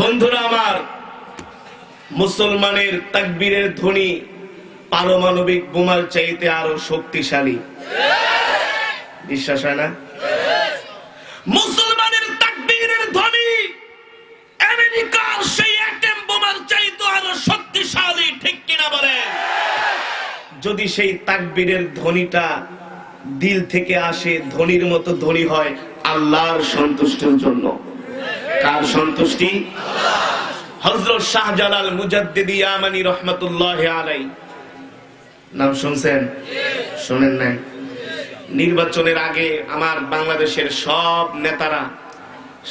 বন্ধুরা আমার, মুসলমানের তাকবীরের ধ্বনি পারমাণবিক বোমার চাইতে আরও শক্তিশালী। বিশ্বাস হয় না? মুসলমানের তাকবীরের ধ্বনি আমেরিকার সেই অ্যাটম বোমার চাইতে আরও শক্তিশালী, ঠিক কিনা বলেন? যদি সেই তাকবীরের ধ্বনিটা দিল থেকে আসে, ধ্বনির মতো ধ্বনি হয়, আল্লাহর সন্তুষ্টির জন্য। কার সন্তুষ্টি? হজরত শাহজালাল মুজাদ্দিদি ইয়ামানি রহমতুল্লাহ আলাই নাম শুনছেন? শোনেন নাই। নির্বাচনের আগে আমার বাংলাদেশের সব নেতারা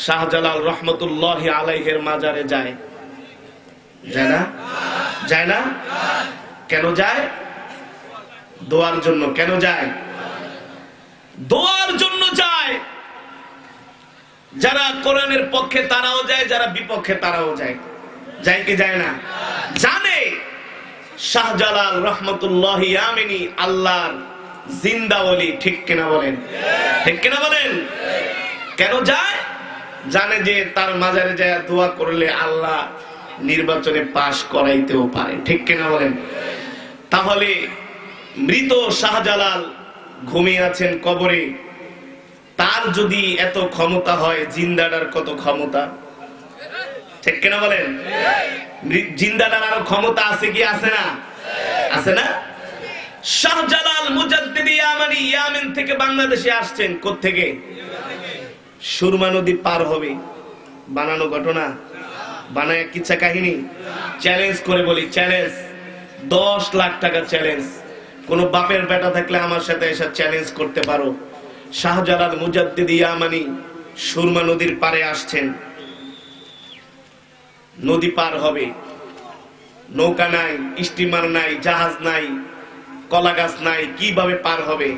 শাহজালাল রহমতুল্লাহ আলাইহের মাজারে যায়। যায় না? যায় না? কেন যায়? দোয়ার জন্য কেন যায়? দোয়ার জন্য যায়। যারা কোরআনের পক্ষে তারাও যায়, যারা বিপক্ষে তারাও যায়। যায় কি যায় না? জানে শাহজালাল রহমতুল্লাহ ইয়ামিনী আল্লাহর জিন্দা বলি ঠিক কিনা বলেন? ঠিক কিনা বলেন? কেন যায়? জানে যে তার মাজারে যায় দোয়া করলে আল্লাহ নির্বাচনে পাশ করাইতেও পারে। ঠিক কিনা বলেন? তাহলে মৃত শাহজালাল ঘুমিয়ে আছেন কবরে। তার যদি এত ক্ষমতা হয় জিন্দাডার কত ক্ষমতা? ঠিক কিনা বলেন? জিন্দাডার আরও ক্ষমতা আছে কি আছে না? আছে না? শাহজালাল মুজাদ্দিদি ইয়ামানি ইয়ামেন থেকে বাংলাদেশে আসছেন থেকে সুরমা নদী পার হবে। বানানো ঘটনা? বানায় কিচ্ছা কাহিনী? চ্যালেঞ্জ করে বলি, চ্যালেঞ্জ। দশ লাখ টাকা চ্যালেঞ্জ। কোন বাপের বেটা থাকলে আমার সাথে এসে চ্যালেঞ্জ করতে পারো। শাহজালাল মুজাদ্দিদি ইয়ামানি সুরমা নদীর পারে আসছেন। নদী পার হবে। নৌকা নাই, স্টিমার নাই, জাহাজ নাই, কলা গাছ নাই, কীভাবে পার হবে?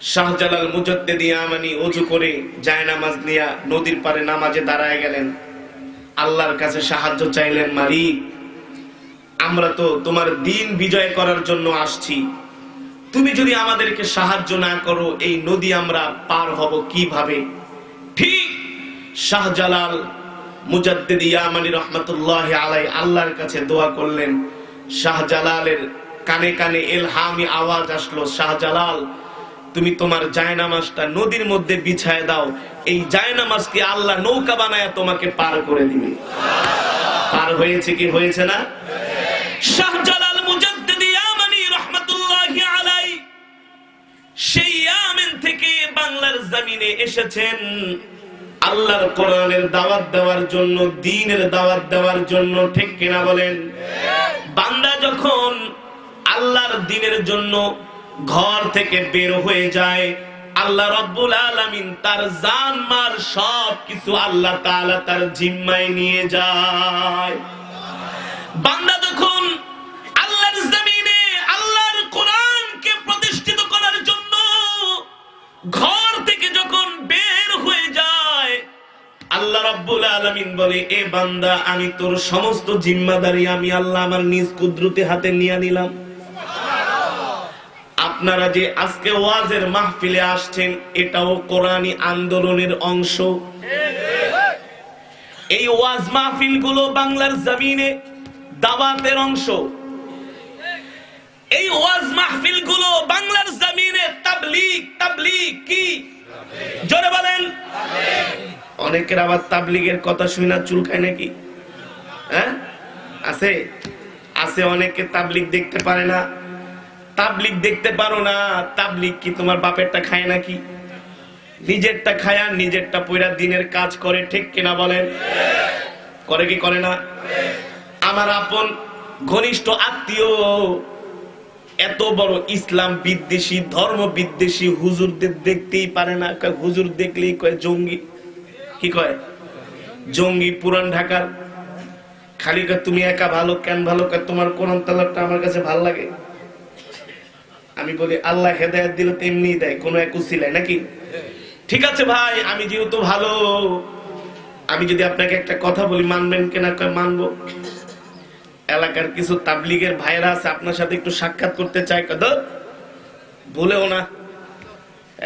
শাহজালাল মুজাদ্দিদি আমানি অজু করে জায়নামাজ নিয়া নদীর পারে নামাজে দাঁড়ায় গেলেন। আল্লাহর কাছে সাহায্য চাইলেন, মালিক, আমরা তো তোমার দিন বিজয় করার জন্য আসছি। তুমি যদি আমাদেরকে সাহায্য না করো, এই নদী আমরা পার হব কীভাবে? ঠিক শাহজালাল মুজাদ্দিদ ইয়ামানি রহমতুল্লাহ আলাই আল্লাহর কাছে দোয়া করলেন। শাহজালালের কানে কানে এলহামি আওয়াজ আসলো, শাহজালাল, তুমি তোমার জায়নামাজটা নদীর মধ্যে বিছায় দাও। এই জায়নামাজকে আল্লাহ নৌকা বানায় তোমাকে পার করে দিবে। পার হয়েছে কি হয়েছে না? শাহজালাল থেকে বাংলার জমিনে এসেছেন। আল্লাহর কোরআনের দাওয়াত দেওয়ার জন্য, দিনের দাওয়াত দেওয়ার জন্য, ঠিক কিনা বলেন? বান্দা যখন আল্লাহর দিনের জন্য ঘর থেকে বের হয়ে যায়, আল্লাহ রব্বুল আলামিন তার জান, মাল সব কিছু আল্লাহ তাআলা তার জিম্মায় নিয়ে যায়। বান্দা যখন আলামিন বলে, এ বান্দা, আমি তোর সমস্ত জিম্মাদারি আমি আল্লাহ আমার নিজ কুদরতে হাতে নিয়ে নিলাম। আপনারা যে আজকে ওয়াজের মাহফিলে আসছেন, এটাও কোরআনী আন্দোলনের অংশ। এই ওয়াজ মাহফিলগুলো বাংলার জমিনে দাওয়াতের অংশ। এই ওয়াজ মাহফিলগুলো বাংলার জমিনে তাবলিগ তাবলিগ কি? জোরে বলেন। অনেকের আবার তাবলিগের কথা শুনে না চুলকায় নাকি? হ্যাঁ? আছে? আছে অনেকে তাবলিগ দেখতে পারে না। তাবলিগ দেখতে পারো না, তাবলিগ কি তোমার বাপেরটা খায় নাকি? নিজেরটা খায় আর নিজেরটা পয়রা দিনের কাজ করে, ঠিক কিনা বলেন? করে কি করে না? আমার আপন ঘনিষ্ঠ আত্মীয়, এত বড় ইসলাম বিদ্বেষী, ধর্ম বিদ্বেষী, হুজুরদের দেখতেই পারে না। হুজুর দেখলেই কয় জঙ্গি। কি কয়? জঙ্গি পুরান ঢাকার। খালি তুমি একা ভালো, কেন ভালো? তোমার কোন তালারটা আমার কাছে ভালো লাগে। আমি বলি, আল্লাহ হেদায়ত দিলে তেমনি দেয়, কোনো এক উসিলায়, নাকি? ঠিক আছে ভাই, আমি যেহেতু ভালো, আমি যদি আপনাকে একটা কথা বলি, মানবেন কিনা কয়, মানবো। এলাকার কিছু তাবলিগের ভাইরা আছে, আপনার সাথে একটু সাক্ষাৎ করতে চাই কদ বলেও না।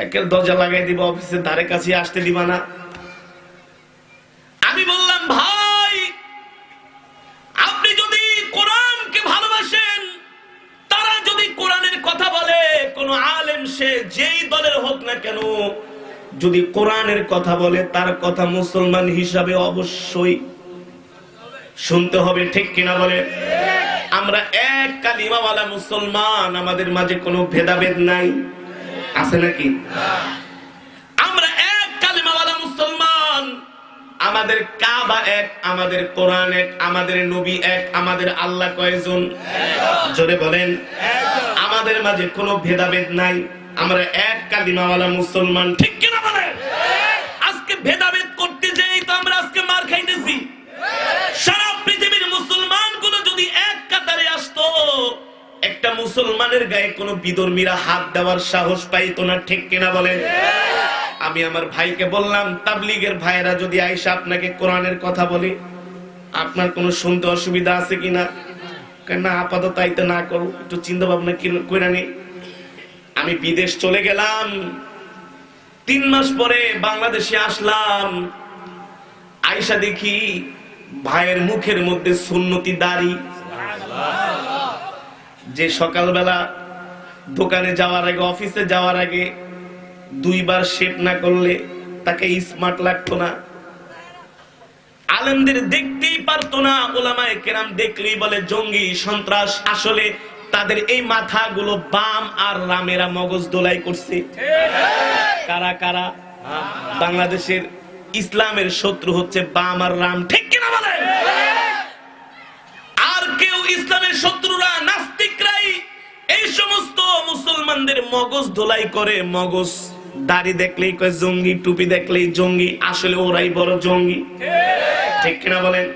একের দরজা লাগাই দিব, অফিসের ধারে কাছে আসতে দিবা না। আমি বললাম, ভাই, আপনি যদি কোরআনকে ভালোবাসেন, তারা যদি কোরআনের কথা বলে, কোন আলেম সে যেই দলের হোক না কেন, যদি কোরআনের কথা বলে, তার কথা মুসলমান হিসাবে অবশ্যই শুনতে হবে, ঠিক কিনা বলে? আমরা এক কালিমাওয়ালা মুসলমান, আমাদের মাঝে কোনো ভেদাভেদ নাই? আছে নাকি? আমাদের কাবা এক আমাদের কোরআন এক আমাদের নবী এক আমাদের আল্লাহ কয়জন? জোরে বলেন। আমাদের মাঝে কোনো ভেদাভেদ নাই। আমরা এক কালিমাওয়ালা মুসলমান ঠিক কিনা বলেন? আজকে ভেদাভেদ করতে যেই তো আমরা আজকে মার খাইতেছি। সারা পৃথিবীর মুসলমানগুলো যদি এক কাতারে আসতো একটা মুসলমানের গায়ে কোনো বিদর্মীরা হাত দেওয়ার সাহস পাইতো না ঠিক কিনা বলেন? আমি আমার ভাইকে বললাম তাবলিগের ভাইয়েরা যদি আইসা আপনাকে কোরআনের কথা বলি আপনার কোনো শুনতে অসুবিধা আছে কিনা? কেন না আপাতত আইতে না করো একটু চিন্তা ভাবনা কি- কইরা নি। আমি বিদেশ চলে গেলাম। তিন মাস পরে বাংলাদেশে আসলাম। আয়সা দেখি ভাইয়ের মুখের মধ্যে সুন্নতি দাড়ি। যে সকালবেলা দোকানে যাওয়ার আগে অফিসে যাওয়ার আগে দুইবার শেপ না করলে তাকে স্মার্ট লাগতো না। আলেমদের দেখতেই পারতো না, ওলামায়ে কেরাম দেখলেই বলে, জঙ্গি, সন্ত্রাস, আসলে তাদের এই মাথাগুলো বাম আর রামেরা মগজ দোলাই করছে। কারা কারা? বাংলাদেশের ইসলামের শত্রু হচ্ছে বাম আর রাম। ঠিক কিনা বলেন? আর কেউ ইসলামের শত্রুরা, নাস্তিকরাই এই সমস্ত মুসলমানদের মগজ ধোলাই করে, মগজ দাড়ি দেখলেই কয় জঙ্গি টুপি দেখলেই জঙ্গি আসলে ওরাই বড় জঙ্গি। ঠিক কিনা বলেন?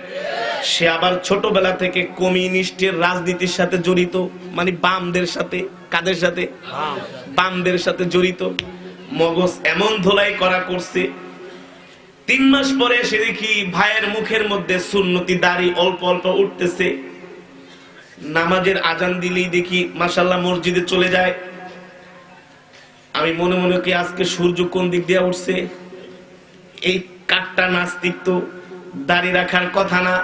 সে আবার ছোটবেলা থেকে কমিউনিস্টের রাজনীতির সাথে জড়িত মানে বামদের সাথে কাদের সাথে? বামদের সাথে জড়িত। মগজ এমন ধোলাই করা করছে। তিন মাস পরে এসে দেখি ভাইয়ের মুখের মধ্যে সুন্নতি দাড়ি অল্প অল্প উঠতেছে। নামাজের আজান দিলেই দেখি মাসাল্লাহ মসজিদে চলে যায়। আমি মনে মনে কি আজকে সূর্য কোন দিক দিয়ে উঠছে? এই কাঠটা নাস্তিক তো, দাড়ি রাখার কথা না।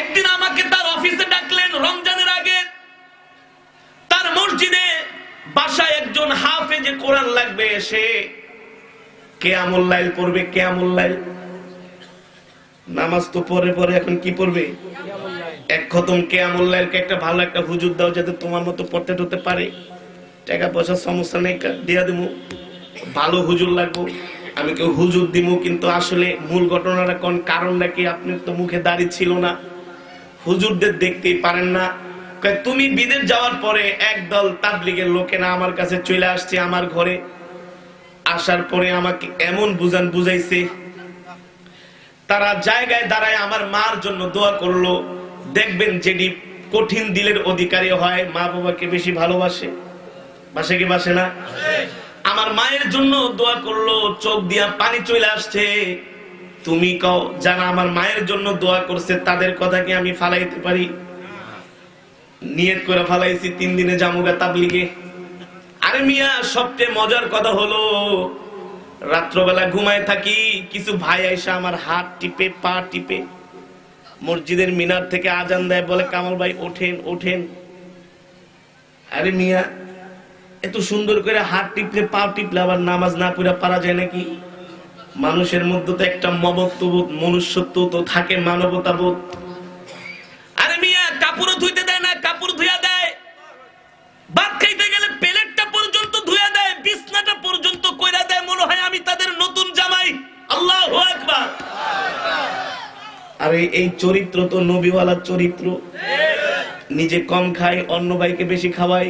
একদিন আমাকে তার অফিসে ডাকলেন রমজানের আগে। তার মসজিদে বাসায় একজন হাফেজে কোরআন লাগবে এসে। কেয়ামুল লাইল পড়বে কেয়ামুল লাইল? নামাজ তো পরে পরে এখন কি পড়বে? এক খতম কেয়ামুল লাইলকে একটা ভালো একটা হুজুর দাও যাতে তোমার মতো পড়তে টতে পারে। টাকা পয়সার সমস্যা নেই দিয়া দিমু। ভালো হুজুর লাগবো, আমি কেউ হুজুর দিব কিন্তু আসলে মূল ঘটনাটা কোন কারণটা কি আপনার তো মুখে দাড়ি ছিল না। হুজুরদের দেখতেই পারেন না। তুমি বিদেশ যাওয়ার পরে একদল তাবলিগের লোকেরা আমার কাছে চলে আসছে আমার ঘরে? আসার পরে আমাকে এমন বুঝান বুঝাইছে, তারা জায়গায় দাঁড়ায় আমার মার জন্য দোয়া করল। দেখবেন যেটি কঠিন দিলের অধিকারী হয় মা বাবাকে বেশি ভালোবাসে। বাসে কি বাসে না? আমার মায়ের জন্য দোয়া করল, চোখ দিয়া পানি চলে আসছে। তুমি কও, যারা আমার মায়ের জন্য দোয়া করছে, তাদের কথা কি আমি ফালাইতে পারি? নিয়ত করে ফালাইছি, তিন দিনে জামুগা তাবলিগে। আরে মিয়া, সবচেয়ে মজার কথা হলো, রাত্রবেলা ঘুমায় থাকি, কিছু ভাই আইসা আমার হাত টিপে, পা টিপে, মসজিদের মিনার থেকে আজান দেয়, বলে, কামাল ভাই, ওঠেন ওঠেন। আরে মিয়া এত সুন্দর করে হাত টিপলে, পা টিপলে আবার নামাজ না পড়ে পারা যায় নাকি? মানুষের মধ্যে তো একটা মমত্ববোধ, মনুষ্যত্ব তো থাকে মানবতা বোধ আরে মিয়া, কাপড়ও ধুইতে দেয় না, কাপড় ধুইয়া দেয়। ভাত খাইতে গেলে প্লেটটা পর্যন্ত ধুইয়া দেয়, বিছনাটা পর্যন্ত কইরা দেয়। মনে হয় আমি তাদের নতুন জামাই। আল্লাহু আকবার। আরে এই চরিত্র তো নবীওয়ালার চরিত্র। নিজে কম খায়, অন্য ভাইকে বেশি খাওয়াই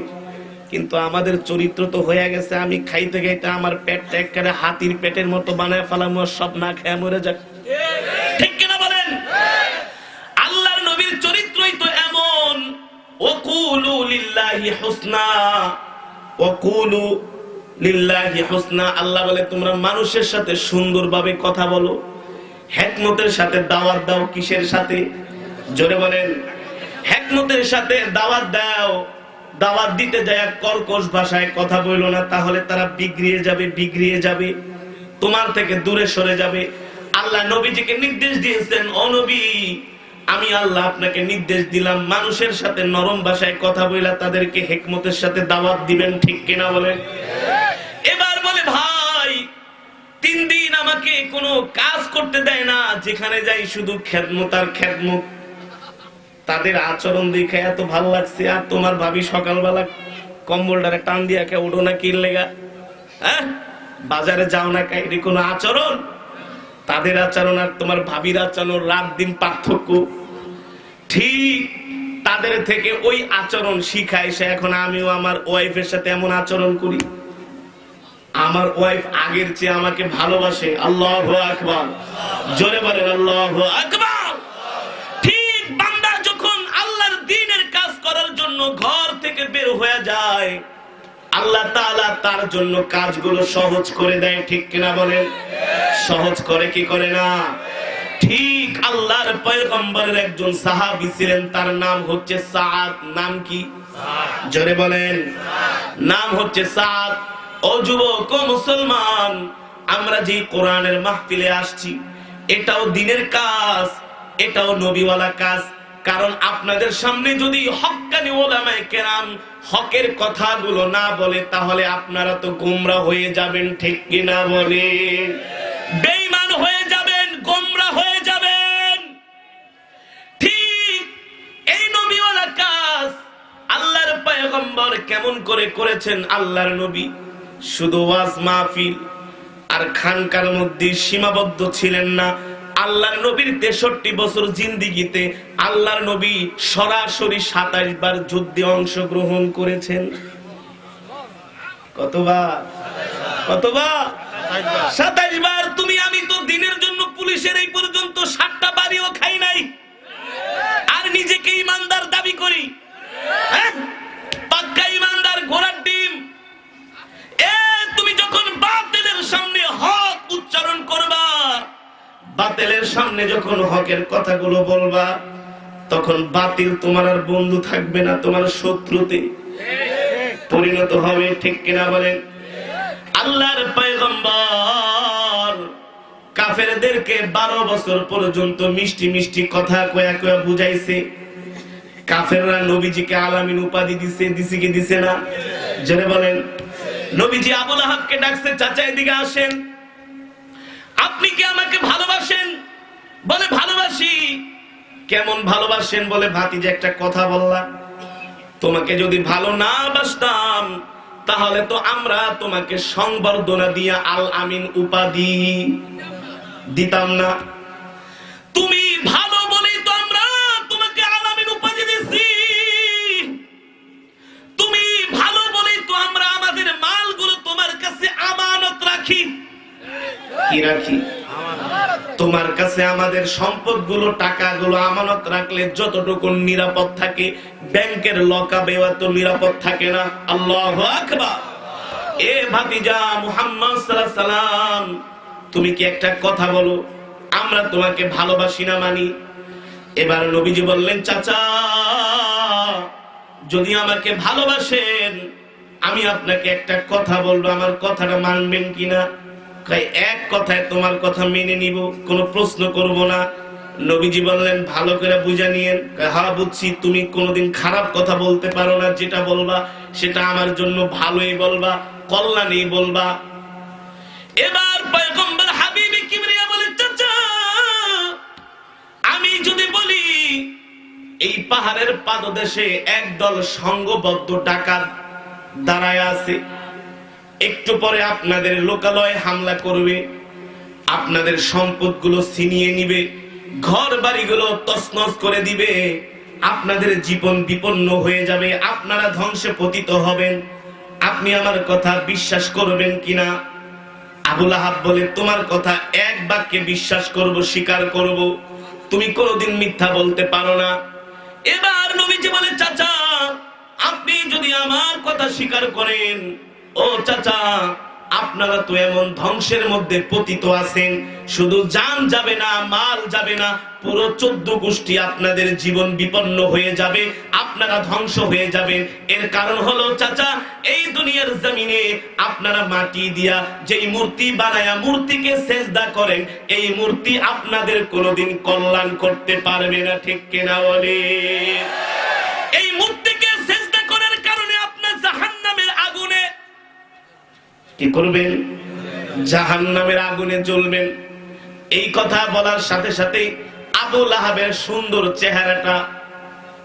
কিন্তু আমাদের চরিত্র তো হয়ে গেছে, আমি খাইতে খাইতে আমার পেট পেটটা একেবারে হাতির পেটের মতো বানায় ফেলাম সব না খেয়ে মরে যাক। ঠিক কিনা বলেন? আল্লাহর নবীর চরিত্রই তো এমন, ওকুলু লিল্লাহি হুসনা, ওকুলু লিল্লাহি হুসনা। আল্লাহ বলে, তোমরা মানুষের সাথে সুন্দরভাবে কথা বলো, হেকমতের সাথে দাওয়াত দাও কিসের সাথে? জোরে বলেন, হেকমতের সাথে দাওয়াত দাও। দাওয়াত দিতে যায়, কর্কশ ভাষায় কথা বইলো না, তাহলে তারা বিগড়িয়ে যাবে বিগড়িয়ে যাবে, তোমার থেকে দূরে সরে যাবে। আল্লাহ নবীজিকে নির্দেশ দিয়েছেন অনবী আমি আল্লাহ আপনাকে নির্দেশ দিলাম, মানুষের সাথে নরম ভাষায় কথা বইলা তাদেরকে হেকমতের সাথে দাওয়াত দিবেন, ঠিক কিনা বলেন? এবার বলে, ভাই, তিন দিন আমাকে কোনো কাজ করতে দেয় না, যেখানে যাই শুধু খেদমত আর খেদমত। তাদের আচরণ দেখে এত ভালো লাগছে, আর তোমার ভাবি সকালবেলা কম্বলটারে টান দিয়া কে উঠো না কিনলে গা হ্যাঁ? বাজারে যাও না কাইরি কোনো আচরণ? তাদের আচরণ আর তোমার ভাবির আচরণ, রাত দিন পার্থক্য। ঠিক তাদের থেকে ওই আচরণ শিখায় সে এখন আমিও আমার ওয়াইফের সাথে এমন আচরণ করি। আমার ওয়াইফ আগের চেয়ে আমাকে ভালোবাসে। আল্লাহ আকবার। জোরে বলেন, আল্লাহ আকবার। যায়, আল্লাহ তার জন্য কাজগুলো সহজ করে দেয়, ঠিক কিনা বলেন? সহজ করে কি করে না? ঠিক আল্লাহর পয়গম্বরের একজন ছিলেন, তার নাম হচ্ছে সাদ নাম কি? জোরে বলেন। নাম হচ্ছে সাদ ও যুবক, ও মুসলমান, আমরা যে কোরআনের মাহফিলে আসছি, এটাও দিনের কাজ, এটাও নবীওয়ালা কাজ। কারণ আপনাদের সামনে যদি হক্কানি ওলামায়ে কেরাম হকের কথাগুলো না বলে, তাহলে আপনারা তো গোমরা হয়ে যাবেন, ঠিক কি না বলেন বেঈমান হয়ে যাবেন, গোমরা হয়ে যাবেন। ঠিক এই নবীওয়ালা কাজ আল্লাহর পয়গম্বর কেমন করে করেছেন? আল্লাহর নবী শুধু ওয়াজ মাহফিল আর খানকার মধ্যে সীমাবদ্ধ ছিলেন না আল্লাহর নবীর তেষট্টি বছর জিন্দিগিতে আল্লাহর নবী সরাসরি সাতাইশ বার যুদ্ধে অংশগ্রহণ করেছেন। আর নিজেকে ইমানদার দাবি করি। হ্যাঁ? ঘোড়ার ডিম। তুমি যখন সামনে হক উচ্চারণ করবা বাতিলের সামনে যখন হকের কথাগুলো বলবা, তখন বাতিল তোমার আর বন্ধু থাকবে না, তোমার শত্রুতে। পরিণত হবে, ঠিক কিনা বলেন? আল্লাহর পয়গম্বর কাফেরদেরকে বারো বছর পর্যন্ত মিষ্টি মিষ্টি কথা কয়া কয়া বুঝাইছে। কাফেররা নবীজিকে আলামিন উপাধি দিছে দিছে কি দিছে না? জেনে বলেন। নবীজি আবুল আহাবকে ডাকছে, চাচা এদিকে আসেন। আপনি কি আমাকে ভালোবাসেন? বলে ভালোবাসি। কেমন ভালোবাসেন বলে ভাতি যে একটা কথা বললাম তোমাকে যদি ভালো না বাসতাম, তাহলে তো আমরা তোমাকে সংবর্ধনা দিয়া আল আমিন উপাধি দিতাম না। তুমি ভালো বলেই তো আমরা তোমাকে আল আমিন উপাধি দিছি। তুমি ভালো বলেই তো আমরা আমাদের মালগুলো তোমার কাছে আমানত রাখি। কি রাখি। তোমার কাছে আমাদের সম্পদগুলো, টাকাগুলো আমানত রাখলে যতটুকু নিরাপদ থাকে, ব্যাংকের লকাবে অত নিরাপদ থাকে না। আল্লাহ আকবার। এ ভাতিজা মুহাম্মদ সাল্লাম, তুমি কি একটা কথা বলো? আমরা তোমাকে ভালোবাসি না মানি। এবার নবীজি বললেন, চাচা, যদি আমাকে ভালোবাসেন, আমি আপনাকে একটা কথা বলব। আমার কথাটা মানবেন কিনা? এক কথায় তোমার কথা মেনে নিব কোনো প্রশ্ন করব না। নবীজি বললেন ভালো করে বুঝা নিয়েন। কয়, হ্যাঁ বুঝছি। তুমি কোনোদিন খারাপ কথা বলতে পারো না যেটা বলবা সেটা আমার জন্য ভালোই বলবা কল্যাণী বলবা। এবার পয়গম্বর বলে চাচা আমি যদি বলি এই পাহাড়ের পাদদেশে একদল সংঘবদ্ধ ডাকাত দাঁড়ায় আছে একটু পরে আপনাদের লোকালয়ে হামলা করবে, আপনাদের সম্পদগুলো ছিনিয়ে নিবে ঘর বাড়িগুলো তছনছ করে দিবে, আপনাদের জীবন বিপন্ন হয়ে যাবে, আপনারা ধ্বংসে পতিত হবেন। আপনি আমার কথা বিশ্বাস করবেন কিনা? আবুল আহাব বলে, তোমার কথা এক বাক্যে বিশ্বাস করব, স্বীকার করব। তুমি কোনোদিন মিথ্যা বলতে পারো না। এবার নবীজি বলে, চাচা, আপনি যদি আমার কথা স্বীকার করেন ও চাচা, আপনারা তো এমন ধ্বংসের মধ্যে পতিত আছেন। শুধু জান যাবে না, মাল যাবে না, পুরো চোদ্দ গোষ্ঠী আপনাদের জীবন বিপন্ন হয়ে যাবে, আপনারা ধ্বংস হয়ে যাবেন। এর কারণ হলো, চাচা, এই দুনিয়ার জমিনে আপনারা মাটি দিয়া যেই মূর্তি বানায়া মূর্তিকে সেজদা করেন, এই মূর্তি আপনাদের কোনোদিন কল্যাণ করতে পারবে না, ঠিক কেনা বলে? কি করবেন? জাহান্নামের আগুনে জ্বলবেন। এই কথা বলার সাথে সাথে আবুল আহাবের সুন্দর চেহারাটা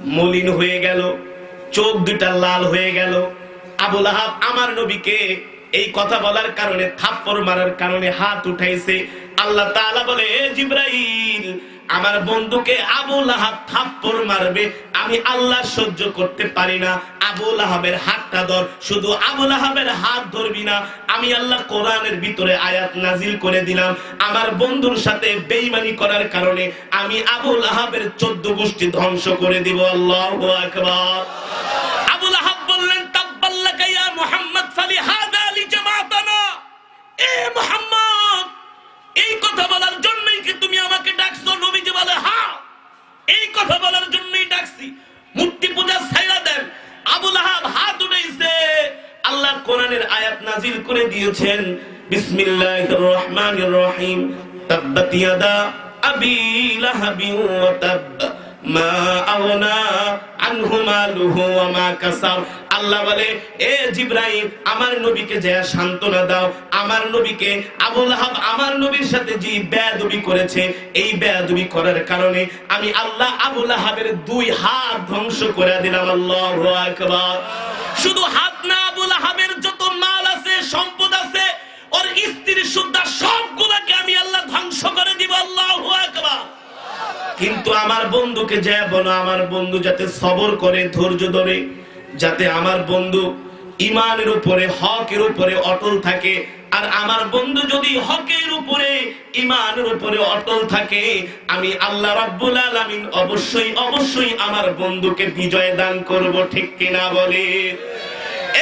মলিন হয়ে গেল, চোখ দুটা লাল হয়ে গেল। আবুল আহাব আমার নবীকে এই কথা বলার কারণে, থাপ্পড় মারার কারণে হাত উঠাইছে। আল্লাহ তাআলা বলে, "এ জিব্রাইল আমার বন্ধুকে আবুল আহাব থাপ্পড় মারবে। আমি আল্লাহ সহ্য করতে পারি না। আবুল আহাবের হাতটা ধর। শুধু আবুল আহাবের হাত ধরবি না। আমি আল্লাহ কোরআনের ভিতরে আয়াত নাজিল করে দিলাম। আমার বন্ধুর সাথে বেইমানি করার কারণে আমি আবুল আহাবের চোদ্দ গোষ্ঠী ধ্বংস করে দিব। আল্লাহ আকবার। আবুল আহাব বললেন তাব্বাল্লাকা ইয়া মুহাম্মদ ফালিহাদা লিজামাতানা এ মুহাম্মদ, এই কথা বলার এই কথা বলার জন্যই ডাকছি। মূর্তি পূজা ছাইরা দেন। আবুল আহাব হাত উঠেছে আল্লাহ কোরআনের আয়াত নাজিল করে দিয়েছেন। বিসমিল্লাহির রহমানির রহিম। তাব্বাত ইয়াদা আবি লাহাবিন ওয়া তাব মা আগনা আনহু আল্লাহ বলে, এ আমার নবীকে সান্ত্বনা দাও। আমার নবীকে আবুল আহাব আমার নবীর সাথে যে করেছে, এই করার কারণে আমি আল্লাহ আবুল আহাবের দুই হাত ধ্বংস করে দিলাম। আল্লাহু শুধু হাত না, আবুল আহাবের যত বন্ধুকে যা বলো, আমার বন্ধু যাতে সবর করে, ধৈর্য ধরে, যাতে আমার বন্ধু ইমানের উপরে, হকের উপরে অটল থাকে। আর আমার বন্ধু যদি হকের উপরে, ইমানের উপরে অটল থাকে, আমি আল্লাহ রাব্বুল আলামিন অবশ্যই অবশ্যই আমার বন্ধুকে বিজয় দান করব, ঠিক কিনা বলে?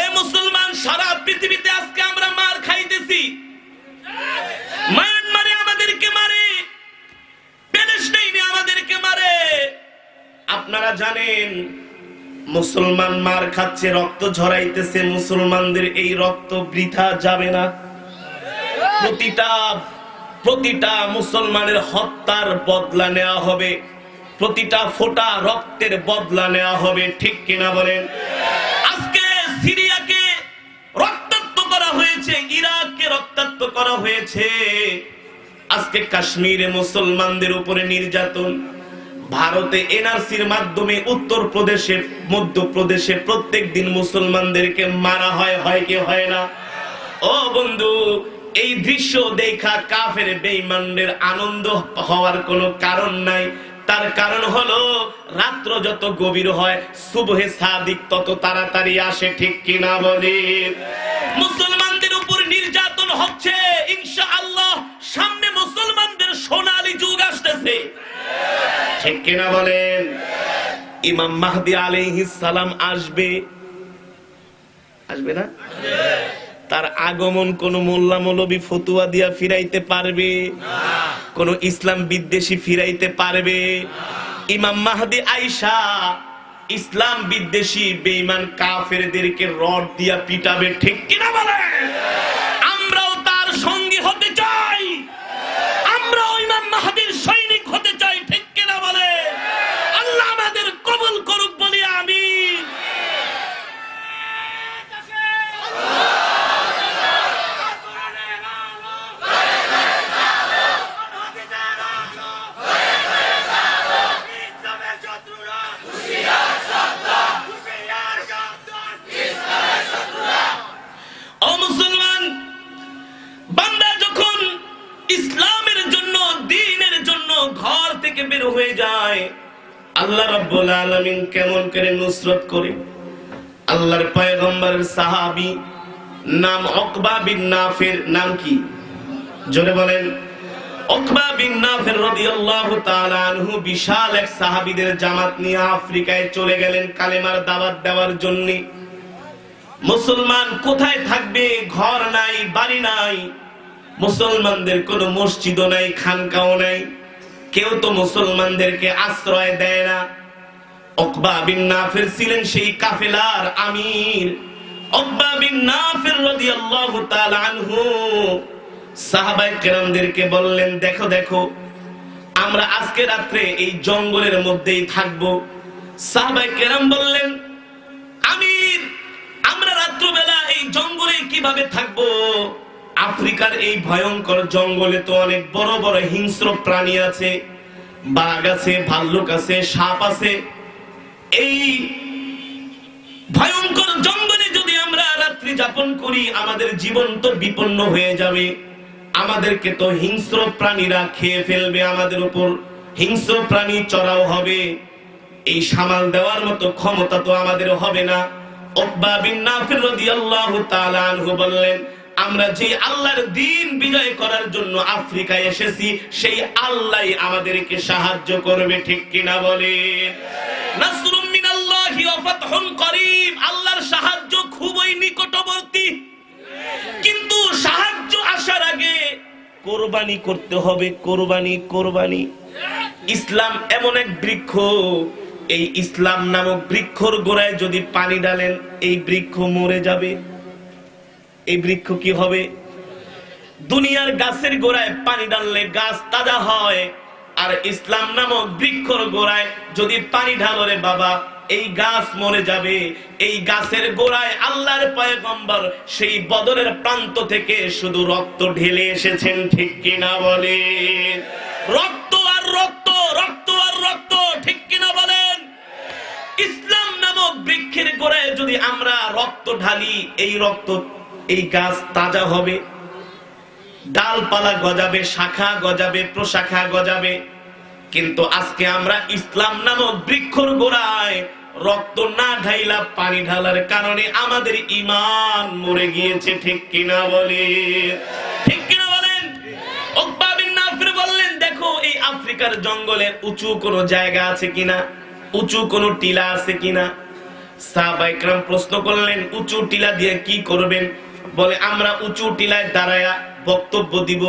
এ মুসলমান, সারা পৃথিবীতে আজকে আমরা মার খাইতেছি। প্যালেস্টাইনে আমাদেরকে মারে। আপনারা জানেন, মুসলমান মার খাচ্ছে, রক্ত ঝরাইতেছে, মুসলমানদের এই রক্ত বৃথা যাবে না। প্রতিটা প্রতিটা মুসলমানের হত্যার বদলা নেওয়া হবে। প্রতিটা ফোঁটা রক্তের বদলা নেওয়া হবে, ঠিক কিনা বলেন? আজকে সিরিয়াকে রক্তাক্ত করা হয়েছে, ইরাককে রক্তাক্ত করা হয়েছে। আজকে কাশ্মীরে মুসলমানদের উপরে নির্যাতন। ভারতে এনআরসির মাধ্যমে উত্তর প্রদেশে মধ্যপ্রদেশে প্রত্যেক দিন মুসলমানদেরকে মারা হয় হয় কি হয় না? ও বন্ধু, এই দৃশ্য দেখা কাফের বেঈমানদের আনন্দ হওয়ার কোনো কারণ নাই। তার কারণ হলো, রাত্র যত গভীর হয় শুভে সাদিক তত তাড়াতাড়ি আসে, ঠিক কিনা বলে? মুসলমানদের উপর নির্যাতন হচ্ছে, ইনশাআল্লাহ। সামনে মুসলমানদের সোনালী যুগ আসতেছে। ঠিক কিনা বলেন? ইমাম মাহদি আলাইহিস সালাম আসবে? আসবে না? তার আগমন কোন মোল্লা মৌলবী ফতুয়া দিয়া ফিরাইতে পারবে? কোন ইসলাম বিদ্বেষী ফিরাইতে পারবে? ইমাম মাহদি আইসা ইসলাম বিদ্বেষী বেঈমান কাফেরদেরকে রড দিয়া পিটাবে, ঠিক কিনা বলে আমরাও তার সঙ্গী হতে হয়ে যায়। আল্লাহ রাব্বুল আলামিন কেমন করে নুসরত করে। আল্লাহর পয়গম্বরের সাহাবী নাম উকবা বিন নাফির নাম কি? জোরে বলেন। উকবা বিন নাফির রাদিয়াল্লাহু তাআলা আনহু বিশাল এক সাহাবীদের জামাত নিয়ে আফ্রিকায় চলে গেলেন কালেমার দাওয়াত দেওয়ার জন্য। মুসলমান কোথায় থাকবে? ঘর নাই, বাড়ি নাই। মুসলমানদের কোনো মসজিদও নাই, খানকাও নাই। কেউ তো মুসলমানদেরকে আশ্রয় দেয় না। অকবা বিন নাফির ছিলেন সেই কাফেলার আমির। অকবা বিন নাফির রাদিয়াল্লাহু তাআলা আনহু সাহাবায়ে কেরামদেরকে বললেন, দেখো দেখো, আমরা আজকে রাত্রে এই জঙ্গলের মধ্যেই থাকব। সাহাবায়ে কেরাম বললেন, আমির, আমরা রাত্রবেলা এই জঙ্গলে কীভাবে থাকব? আফ্রিকার এই ভয়ঙ্কর জঙ্গলে তো অনেক বড় বড় হিংস্র প্রাণী আছে। বাঘ আছে, ভাল্লুক আছে, সাপ আছে। এই ভয়ঙ্কর জঙ্গলে যদি আমরা রাত্রি যাপন করি, আমাদের জীবন তো বিপন্ন হয়ে যাবে। আমাদেরকে তো হিংস্র প্রাণীরা খেয়ে ফেলবে আমাদের উপর। হিংস্র প্রাণী চড়াও হবে। এই সামাল দেওয়ার মতো ক্ষমতা তো আমাদের হবে না। বললেন আমরা যে আল্লাহর দিন বিজয় করার জন্য আফ্রিকায় এসেছি, সেই আল্লাহ আমাদেরকে সাহায্য করবে, ঠিক কিনা বলেন? আল্লাহর সাহায্য খুবই নিকটবর্তী। কিন্তু সাহায্য আসার আগে কোরবানি করতে হবে, কোরবানি কোরবানি। ইসলাম এমন এক বৃক্ষ, এই ইসলাম নামক বৃক্ষর গোড়ায় যদি পানি ডালেন, এই বৃক্ষ মরে যাবে। এই বৃক্ষ কি হবে? দুনিয়ার গাছের গোড়ায় পানি ডাললে গাছ তাজা হয়, আর ইসলাম নামক বৃক্ষর গোড়ায় যদি পানি ঢালো রে বাবা, এই গাছ মরে যাবে। এই গাছের গোড়ায় আল্লাহর পয়গম্বর সেই বদরের প্রান্ত থেকে শুধু রক্ত ঢেলে এসেছেন, ঠিক কিনা বলে রক্ত আর রক্ত রক্ত আর রক্ত, ঠিক কিনা বলেন? ইসলাম নামক বৃক্ষের গোড়ায় যদি আমরা রক্ত ঢালি, এই রক্ত এই গাছ তাজা হবে। ডালপালা গজাবে, শাখা গজাবে, প্রশাখা গজাবে। কিন্তু আজকে আমরা ইসলাম নামক বৃক্ষর গোড়ায় রক্ত না ঢাইলা পানি ঢালার কারণে আমাদের ইমান মরে গিয়েছে, ঠিক কিনা বলে? ঠিক কিনা বলেন? বললেন, দেখো, এই আফ্রিকার জঙ্গলের উঁচু কোনো জায়গা আছে কিনা? উঁচু কোনো টিলা আছে কিনা? সাহাবাইকরাম প্রশ্ন করলেন, উঁচু টিলা দিয়ে কি করবেন? বলে, আমরা উঁচু টিলায় দাঁড়ায়া বক্তব্য দিব।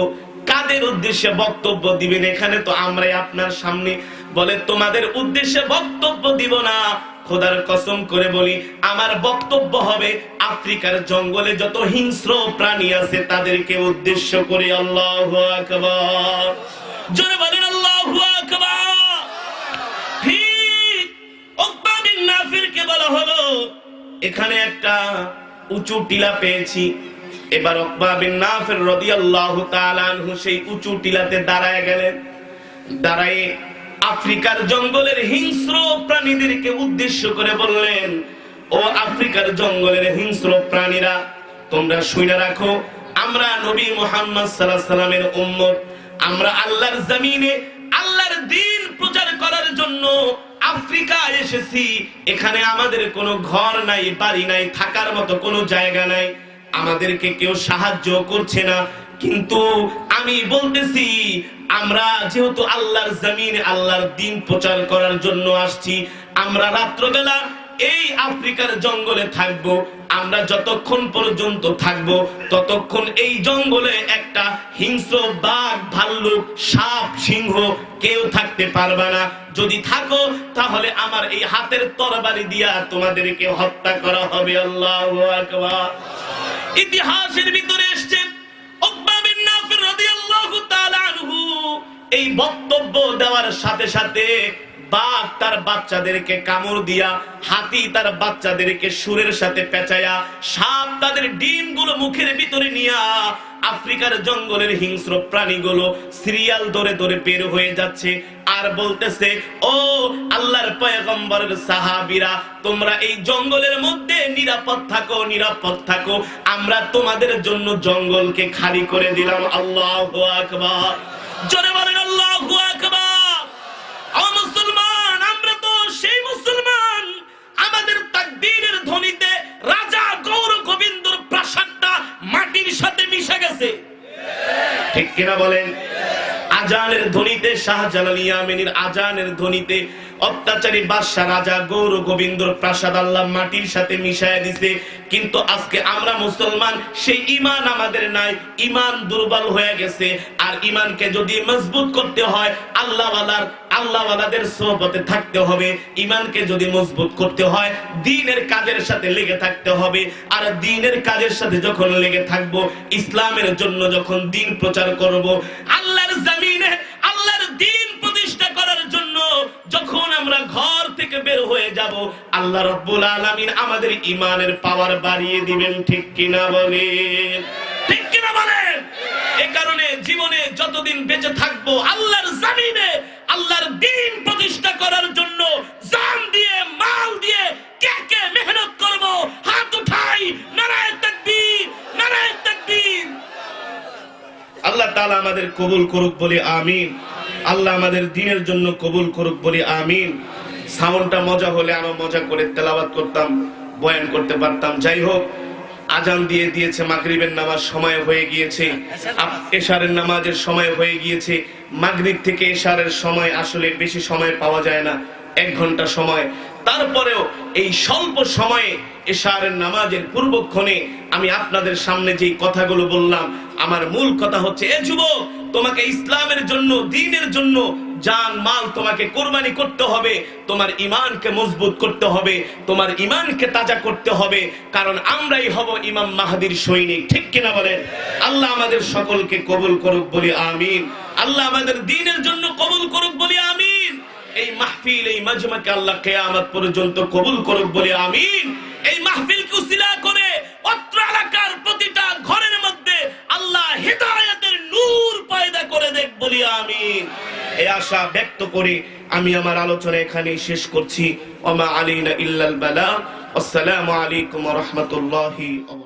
কাদের উদ্দেশ্যে বক্তব্য দিবেন? এখানে তো আমরাই আপনার সামনে। বলে, তোমাদের উদ্দেশ্যে বক্তব্য দিব না। খোদার কসম করে বলি, আমার বক্তব্য হবে আফ্রিকার জঙ্গলে যত হিংস্র প্রাণী আছে, তাদেরকে উদ্দেশ্য করে আল্লাহ ঠিক বলা হলো, এখানে একটা উঁচু টিলা পেয়েছি। এবার আনহু সেই উঁচু টিলাতে দাঁড়ায় গেলেন। দাঁড়ায় আফ্রিকার জঙ্গলের হিংস্র প্রাণীদেরকে উদ্দেশ্য করে বললেন, ও আফ্রিকার জঙ্গলের হিংস্র প্রাণীরা, তোমরা শুনে রাখো। আমরা নবী মোহাম্মদ আলাইহি সাল্লামের উম্মত। আমরা আল্লাহর জমিনে আল্লাহর দিন প্রচার করার জন্য আফ্রিকা এসেছি। এখানে আমাদের কোনো ঘর নাই, বাড়ি নাই, থাকার মতো কোনো জায়গা নাই। আমাদেরকে কেউ সাহায্য করছে না। কিন্তু আমি বলতেছি, আমরা যেহেতু আল্লাহর জমিন, আল্লাহর দিন প্রচার করার জন্য আসছি, আমরা রাত্রবেলা এই আফ্রিকার জঙ্গলে থাকব, আমরা যতক্ষণ পর্যন্ত থাকব, ততক্ষণ এই জঙ্গলে একটা হিংস্র বাঘ, ভাল্লুক, সাপ, সিংহ কেউ থাকতে পারবে না। যদি থাকো, তাহলে আমার এই হাতের তরবারি দিয়া তোমাদেরকে হত্যা করা হবে। আল্লাহ ইতিহাসের ভিতরে এসছে এই বক্তব্য দেওয়ার সাথে সাথে বাঘ তার বাচ্চাদেরকে কামড় দিয়া, হাতি তার বাচ্চাদেরকে সুরের সাথে পেঁচায়া সাপ তাদের ডিমগুলো মুখের ভিতরে নিয়া আফ্রিকার জঙ্গলের হিংস্র প্রাণীগুলো সিরিয়াল ধরে ধরে বের হয়ে যাচ্ছে আর বলতেছে, ও আল্লাহর পয়গম্বরের সাহাবীরা, তোমরা এই জঙ্গলের মধ্যে নিরাপদ থাকো নিরাপদ থাকো। আমরা তোমাদের জন্য জঙ্গলকে খালি করে দিলাম। আল্লাহু আকবার। জোরে বলেন, আল্লাহু আকবার। সাথে মিশে গেছে। ঠিক কিনা বলেন? আজানের ধ্বনিতে শাহজালাল ইয়ামিনীর আজানের ধ্বনিতে অত্যাচারী বাদশাহ রাজা গৌর গোবিন্দর প্রাসাদ আল্লাহ মাটির সাথে মিশায় দিছে। কিন্তু আজকে আমরা মুসলমান, সেই ইমান আমাদের নাই। ইমান দুর্বল হয়ে গেছে। আর ইমানকে যদি মজবুত করতে হয়, আল্লাহওয়ালার, আল্লাহওয়ালাদের সোহবতে থাকতে হবে। ইমানকে যদি মজবুত করতে হয়, দিনের কাজের সাথে লেগে থাকতে হবে। আর দিনের কাজের সাথে যখন লেগে থাকব, ইসলামের জন্য যখন দিন প্রচার করব, আল্লাহর আল্লাহ রব্বুল আলামিন আমাদের ইমানের পাওয়ার বাড়িয়ে দিবেন, ঠিক কিনা বলেন? ঠিক কিনা বলেন? যতদিন বেঁচে থাকব, আল্লাহর জামিনে আল্লাহর দিন প্রতিষ্ঠা করার জন্য জান দিয়ে, মাল দিয়ে কে কে মেহনত করব? হাত উঠাই, নারায় তাকবীর নারায় তাকবীর। আল্লাহ তাআলা আমাদের কবুল করুক বলে আমিন। আল্লাহ আমাদের দিনের জন্য কবুল করুক বলে আমিন। সাউন্ডটা মজা হলে আরও মজা করে তেলাবাদ করতাম, বয়ান করতে পারতাম। যাই হোক, আজান দিয়ে দিয়েছে মাগরিবের নামাজ, সময় হয়ে গিয়েছে। এশারের নামাজের সময় হয়ে গিয়েছে। মাগরিব থেকে এশারের সময় আসলে বেশি সময় পাওয়া যায় না, এক ঘণ্টা সময়। তারপরেও এই স্বল্প সময়ে এশারের নামাজের পূর্বক্ষণে আমি আপনাদের সামনে যেই কথাগুলো বললাম, আমার মূল কথা হচ্ছে, এ যুবক, তোমাকে ইসলামের জন্য, দিনের জন্য জান, মাল তোমাকে কোরবানি করতে হবে, তোমার ইমানকে মজবুত করতে হবে, তোমার ইমানকে তাজা করতে হবে, কারণ আমরাই হব ইমাম মাহাদির সৈনিক, ঠিক কিনা বলেন? আল্লাহ আমাদের সকলকে কবুল করুক বলি আমিন। আল্লাহ আমাদের দিনের জন্য কবুল করুক বলি আমিন। এই মাহফিল, এই মাজমাকে আল্লাহ কেয়ামত পর্যন্ত কবুল করুক বলে আমিন। এই মাহফিলকে উসিলা করে অত্র এলাকার প্রতিটা ঘরের মধ্যে আল্লাহ হেদায়েতের নূর পায়দা করে দেখ বলি আমি এই আশা ব্যক্ত করি আমি আমার আলোচনা এখানে শেষ করছি। ওমা আলিনা ইল্লাল বালা। আসসালামু আলাইকুম ওয়া রাহমাতুল্লাহি